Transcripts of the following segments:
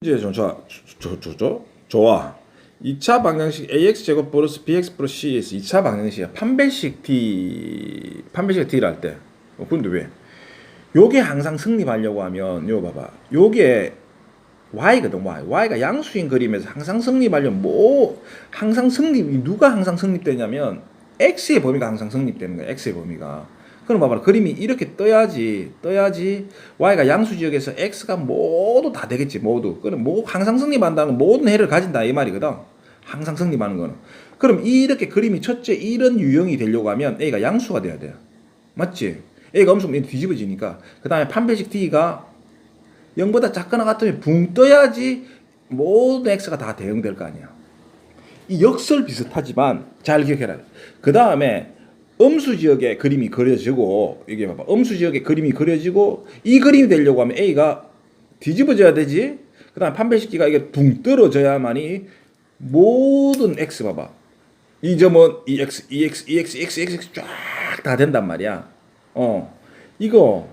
이제 좀 좋아. 조, 조, 조, 좋아. 2차 방정식 ax 제곱 플러스 bx 플러스 c에서 2차 방정식이야. 판별식 t 판별식 t를 할 때. 어, 근데 왜? 요게 항상 성립하려고 하면 요 봐봐. 요게 y거든 y. y가 양수인 그림에서 항상 성립하려면 뭐 항상 성립이 누가 항상 성립되냐면 x의 범위가 항상 성립되는 거야. x의 범위가. 그럼 봐봐 그림이 이렇게 떠야지 떠야지 y가 양수 지역에서 x가 모두 다 되겠지 모두. 그럼 뭐 항상 성립한다는 건 모든 해를 가진다 이 말이거든. 항상 성립하는 거는. 그럼 이렇게 그림이 첫째 이런 유형이 되려고 하면 a가 양수가 돼야 돼 맞지? a가 엄청 뒤집어지니까. 그 다음에 판별식 t가 0보다 작거나 같으면 붕 떠야지 모든 x가 다 대응될 거 아니야. 이 역설 비슷하지만 잘 기억해라. 그 다음에 음수 지역에 그림이 그려지고 이게 봐봐. 음수 지역에 그림이 그려지고 이 그림이 되려고 하면 A가 뒤집어져야 되지. 그 다음 판별식기가 이게 붕 떨어져야만이 모든 X 봐봐. 이 점은 EX, EX, EX, EX, EX 쫙 다 된단 말이야. 어. 이거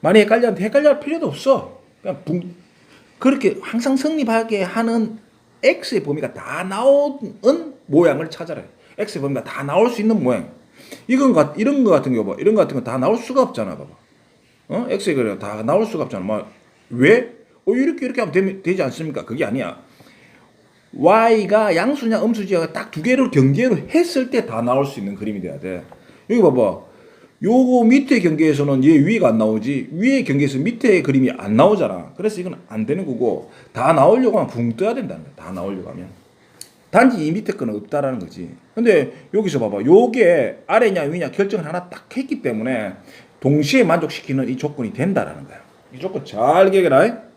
많이 헷갈리면 헷갈릴 필요도 없어. 그냥 붕 그렇게 항상 성립하게 하는 X의 범위가 다 나오는 모양을 찾아라. X의 범위가 다 나올 수 있는 모양. 이건 같 이런 거 같은 거 봐. 이런 거 같은 거 다 나올 수가 없잖아, 봐봐. 어? X의 거리가 다 나올 수가 없잖아. 뭐 왜? 어 이렇게 이렇게 하면 되, 되지 않습니까? 그게 아니야. Y가 양수냐 음수지가 딱두 개를 경계로 했을 때 다 나올 수 있는 그림이 돼야 돼. 여기 봐봐. 요거 밑에 경계에서는 얘 위가 안 나오지 위에 경계에서 밑에 그림이 안 나오잖아. 그래서 이건 안 되는 거고 다 나오려고 하면 붕 떠야 된다는 거야. 다 나오려고 하면. 단지 이 밑에 거는 없다라는 거지. 근데 여기서 봐봐. 요게 아래냐 위냐 결정을 하나 딱 했기 때문에 동시에 만족시키는 이 조건이 된다라는 거야. 이 조건 잘 기억해라.